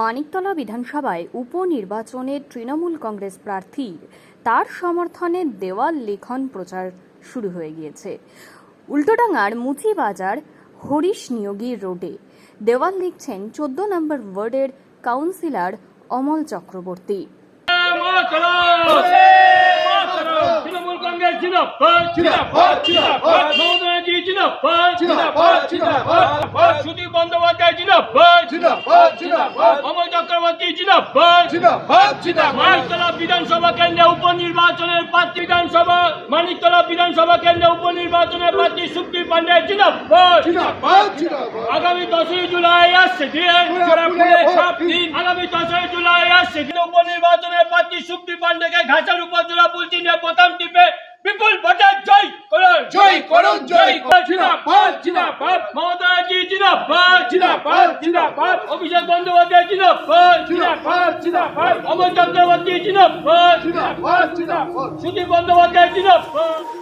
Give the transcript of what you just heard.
মানিকতলা বিধানসভায় উপনির্বাচনে তৃণমূল কংগ্রেস প্রার্থী তার সমর্থনে দেওয়াল লিখন প্রচার শুরু হয়ে গিয়েছে উল্টোডাঙ্গার মুচিবাজার হরিশ নিয়োগী রোডে দেওয়াল লিখছেন চোদ্দ নম্বর ওয়ার্ডের কাউন্সিলর অমল চক্রবর্তী বন্দ্যোপাধ্যায় জিন্দাবাদ, জিন্দাবাদ। অমল চক্রবর্তী জিন্দাবাদ জিন্দাবাদ, জিন্দাবাদ। মানিকতলা বিধানসভা কেন্দ্রে উপনির্বাচনের প্রার্থী বিধানসভা মানিকতলা বিধানসভা কেন্দ্রে উপনির্বাচনের প্রার্থী সুপ্রিম পান্ডে জিন্দাবাদ জিন্দাবাদ, জিন্দাবাদ। আগামী দশই জুলাই আসছে দিন। আগামী দশই জুলাই আসছে উপনির্বাচনের প্রার্থী সুপ্রিম পান্ডেকে ঘাসের উপর জোড়া নিয়ে প্রথম টিপে বিপুল ভোটার জয় করুন জয় করুন, জয়। জিন্দাবাদ জিন্দাবাদ মমতা জিন্দাবাদ জিন্দাবাদ, জিন্দাবাদ। অভিষেক বন্দ্যোপাধ্যায় জিন্দাবাদ জিন্দাবাদ, জিন্দাবাদ। অমর চক্রবর্তী জিন্দাবাদ জিন্দাবাদ, জিন্দাবাদ। সুদীপ বন্দ্যোপাধ্যায় জিন্দাবাদ